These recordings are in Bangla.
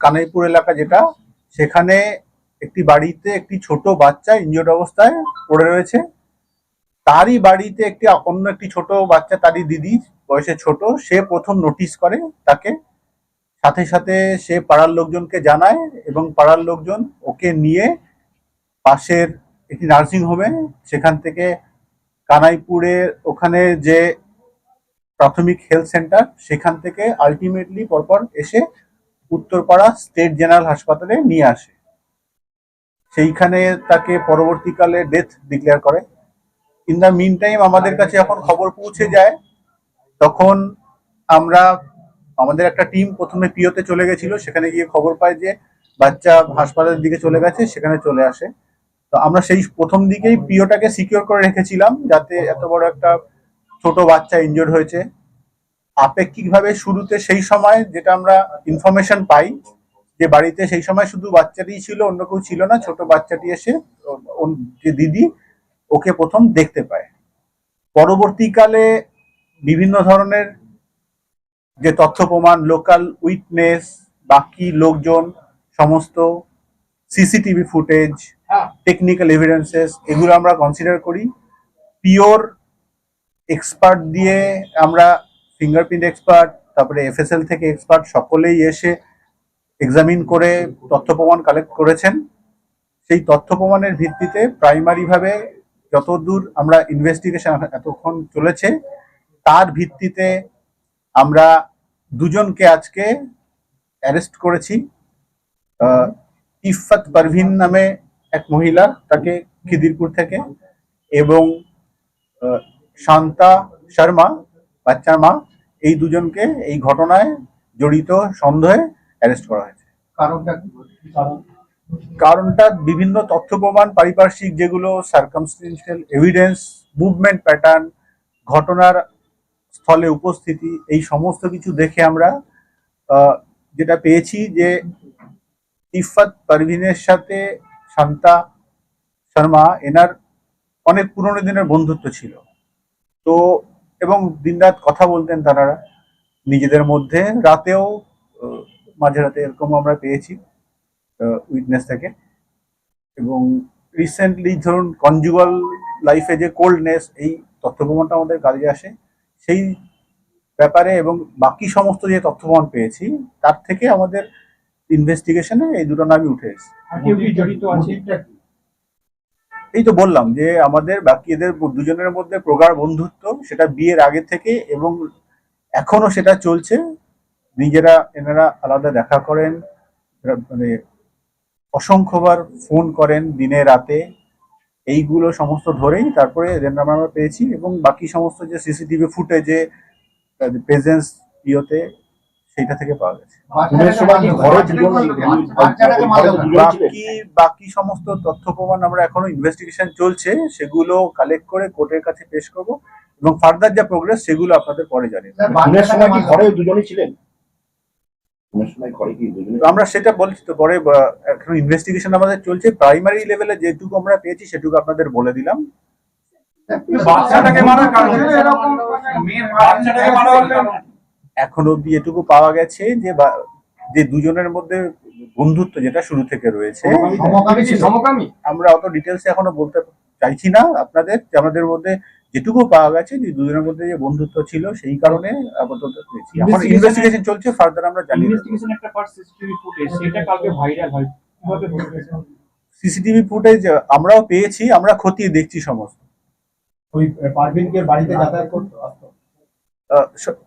কানাইপুর এলাকা যেটা, সেখানে একটি বাড়িতে একটি ছোট বাচ্চা ইনজিওর্ড অবস্থায় পড়ে রয়েছে। তারই বাড়িতে একটি অন্য একটি ছোট বাচ্চা, তারই দিদি, বয়সে ছোট, সে প্রথম নোটিশ করে তাকে। সাথে সাথে সে পাড়ার লোকজনকে জানায় এবং পাড়ার লোকজন ওকে নিয়ে পাশের একটি নার্সিং হোমে সেখান থেকে কানাইপুরের ওখানে যে প্রাথমিক হেলথ সেন্টার সেখান থেকে আলটিমেটলি পরপর এসে উত্তরপাড়া স্টেট জেনারেল হাসপাতালে নিয়ে আসে। সেইখানে তাকে পরবর্তীকালে ডেথ ডিক্লেয়ার করে। ইন দ্য মিন টাইম আমাদের কাছে যখন খবর পৌঁছে যায়, তখন আমরা, আমাদের একটা টিম প্রথমে পিওতে চলে গেছিল, সেখানে গিয়ে খবর পাই যে বাচ্চা হাসপাতালের দিকে চলে গেছে, সেখানে চলে আসে। তো আমরা সেই প্রথম দিকেই পিওটাকে সিকিউর করে রেখেছিলাম, যাতে এত বড় একটা ছোট বাচ্চা ইনজোর্ড হয়েছে। আপেক্ষিকভাবে শুরুতে সেই সময় যেটা আমরা ইনফরমেশন পাই যে বাড়িতে সেই সময় শুধু বাচ্চাটি ছিল অন্য কেউ ছিল না ছোট বাচ্চাটি এসে যে দিদি ওকে প্রথম দেখতে পায়। পরবর্তীকালে বিভিন্ন ধরনের যে তথ্য প্রমাণ লোকাল উইটনেস বাকি লোকজন সমস্ত সিসিটিভি ফুটেজ টেকনিক্যাল এভিডেন্সেস এগুলো আমরা কনসিডার করি। পিওর এক্সপার্ট দিয়ে আমরা ফিঙ্গারপ্রিন্ট এক্সপার্ট তারপরে এফএসএল থেকে এক্সপার্ট সকলেই এসে এক্সামিন করে তথ্য প্রমাণ কালেক্ট করেছেন। সেই তথ্য প্রমাণের ভিত্তিতে প্রাইমারিভাবে যতদূর আমরা ইনভেস্টিগেশন এতক্ষণ চলেছে, তার ভিত্তিতে আমরা দুজনকে আজকে অ্যারেস্ট করেছি। ইফাত পারভিন নামে এক মহিলা তাকে খিদিরপুর থেকে এবং শান্তা শর্মা বাচ্চার মা এই দুজনকে এই ঘটনায় জড়িত সন্দেহে অ্যারেস্ট করা হয়েছে। কারণটা কারণ? কারণটা বিভিন্ন তথ্য প্রমাণ পারিপার্শ্বিক যেগুলো সার্কামস্টেন্সিয়াল এভিডেন্স মুভমেন্ট প্যাটার্ন ঘটনার স্থলে উপস্থিতি এই সমস্ত কিছু দেখে আমরা যেটা পেয়েছি যে ইফাত পারভিনের সাথে শান্তা শর্মা এনার অনেক পুরনো দিনের বন্ধুত্ব ছিল। তো এবং দিনরাত কথা বলতেন তারা নিজেদের মধ্যে। রাতেও আহ, মাঝে রাতে এরকম আমরা পেয়েছি উইটনেস থেকে। এবং রিসেন্টলি ধরুন কনজুগাল লাইফে যে কোল্ডনেস এই তথ্য প্রমাণটা আমাদের কাজে আসে। সেই ব্যাপারে এবং বাকি সমস্ত যে তথ্য প্রমাণ পেয়েছি তার থেকে আমাদের ইনভেস্টিগেশনে এই দুটো নামই উঠে এসেছে। এই তো বললাম যে আমাদের বাকি এদের দুজনের মধ্যে প্রগাঢ় বন্ধুত্ব, সেটা বিয়ের আগে থেকে এবং এখনও সেটা চলছে। নিজেরা, এনারা আলাদা দেখা করেন মানে অসংখ্যবার ফোন করেন দিনে রাতে। এইগুলো সমস্ত ধরেই তারপরে আমরা পেয়েছি এবং বাকি সমস্ত যে সিসিটিভি ফুটেজে প্রেজেন্স ইয়েতে সেইটা থেকে পাওয়া গেছে? বাকি বাকি সমস্ত তথ্য প্রমাণ আমরা এখনও ইনভেস্টিগেশন চলছে সেগুলো কালেক্ট করে কোর্টের কাছে পেশ করব এবং ফার্দার যা প্রোগ্রেস সেগুলো আপনাদের পরে জানিয়ে দেব। সময় কি ঘরে দুজনই ছিলেন? খুনের সময় ঘরে কি দুজনই তো আমরা সেটা বলছি তো পরে এখন ইনভেস্টিগেশন আমাদের চলছে। প্রাইমারি লেভেলে যেটুকু আমরা পেয়েছি সেটুকু আপনাদের বলে দিলাম। বাচ্চাটাকে মারার কারণ। মেয়ের বাচ্চাটাকে কারণ। এখন অব্দি এটুকু পাওয়া গেছে যে বা- যে দুজনের মধ্যে বন্ধুত্ব যেটা শুরু থেকে রয়েছে সমকামী ছিল। সমকামী? আমরা অত ডিটেলস এখনও বলতে চাইছি না আপনাদের যে আমাদের মধ্যে যেটুকু পাওয়া গেছে যে দুজনের মধ্যে যে বন্ধুত্ব ছিল সেই কারণে আপাতত পেয়েছি। এখন ইনভেস্টিগেশন চলছে ফার্দার আমরা জানি ইনভেস্টিগেশন একটা পার্ট সিসিটিভি ফুটেজ সেটা কালকে ভাইরাল হয়। সিসিটিভি ফুটেজ আমরাও পেয়েছি আমরা খতিয়ে দেখছি সমস্ত। ওই পারভিনকে বাড়িতে যাতায়াত করতো?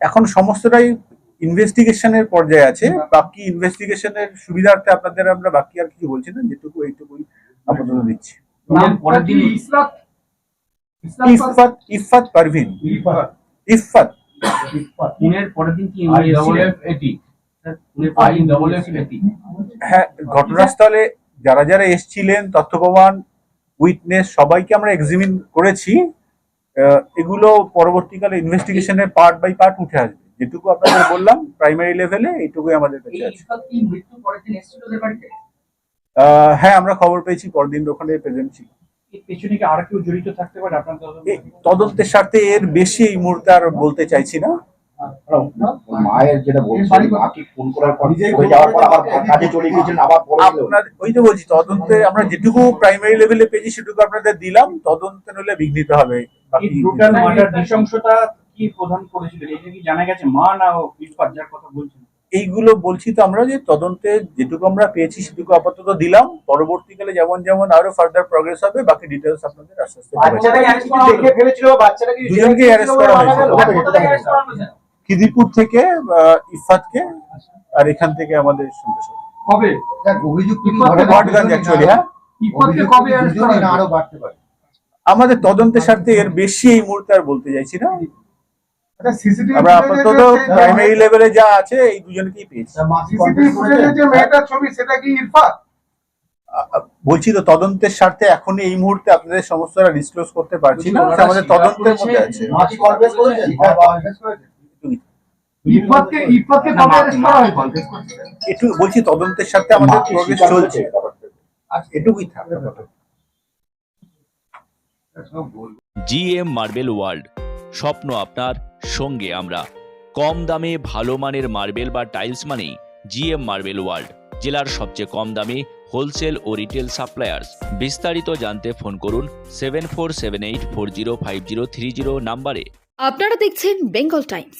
এখন সমস্তটাই ইনভেস্টিগেশনের পর্যায়ে আছে। বাকি ইনভেস্টিগেশনের সুবিধার্থে আপনাদের আমরা বাকি আর কিছু বলছি না যেটুকু এইটুকুই আপাতত দিচ্ছি। দিন ইসলাত ইফাত ইফাত পারভিন ইফাত পরের দিন কি এটি হ্যাঁ ঘটনাস্থলে যারা যারা এসছিলেন তথ্য প্রমাণ উইটনেস সবাইকে আমরা এক্সামিন করেছি। এগুলো পরবর্তীকালে ইনভেস্টিগেশনের পার্ট বাই পার্ট উঠে আসবে। যেটুকু আপনাদের বললাম প্রাইমারি লেভেলে এইটুকুই আমাদের কাছে আছে। হ্যাঁ আমরা খবর পেয়েছি পরদিন ওখানে প্রেজেন্ট ছিল। পেছনে কি আর কেউ জড়িত থাকতে পারে আপনার তদন্তের স্বার্থে এর বেশি এই মুহূর্তে আর বলতে চাইছি না। মায়ের যেটা বলছে মাকে ফোন করার পর নিজেই যাওয়ার পর আবার কাজে চলে গিয়েছিলেন আবার পরে আপনার ওই তো বলছি তদন্তে আমরা যেটুকু প্রাইমারি লেভেলে পেয়েছি সেটুকু আপনাদের দিলাম তদন্তে নলে বিঘ্নিত হবে ব্রুটাল মার্ডার নৃশংসতা কি প্রধান করেছিলেন এটা কি জানা গেছে? মা না ইরফাত যার কথা বলছেন? এইগুলো বলছি তো আমরা যে তদন্তে যেটুকু আমরা পেয়েছি সেটুকু আপাতত দিলাম। পরবর্তীকালে যেমন যেমন আরও ফার্দার প্রগ্রেস হবে বাকি ডিটেলস আপনাদের আস্তে করা হয়েছে। খিদিরপুর থেকে ইফাতকে আর এখান থেকে আমাদের সন্দেশ কবে? অভিযুক্ত ওয়াটগঞ্জ অ্যাকচুয়ালি হ্যাঁ? ইরফাতকে কবে অ্যারেস্ট করা আরও বাড়তে পারে। আমাদের তদন্তের স্বার্থে এর বেশি এই মুহূর্তে আর বলতে চাইছি না। আচ্ছা আমরা আপাতত প্রাইমারি লেভেলে যা আছে এই দুজনকেই পেয়েছি। সিসিটিভি ফুটেজে যে মেয়েটার ছবি সেটা কি ইরফাত? আ- আ- বলছি তো তদন্তের স্বার্থে এখনই এই মুহূর্তে আপনাদের সমস্তটা ডিসক্লোজ করতে পারছি না। আমাদের তদন্তের মধ্যে আছে। একটু বলছি তদন্তের সাথে আমাদের চলছে। এটুকুই থাকবে জিএম মার্বেল ওয়ার্ল্ড স্বপ্ন আপনার সঙ্গে আমরা। কম দামে ভালো মানের মার্বেল বা টাইলস মানেই জিএম মার্বেল ওয়ার্ল্ড জেলার সবচেয়ে কম দামে হোলসেল ও রিটেল সাপ্লায়ার্স। বিস্তারিত জানতে ফোন করুন seven four seven eight four zero five zero three zero নাম্বারে। আপনারা দেখছেন বেঙ্গল টাইমস।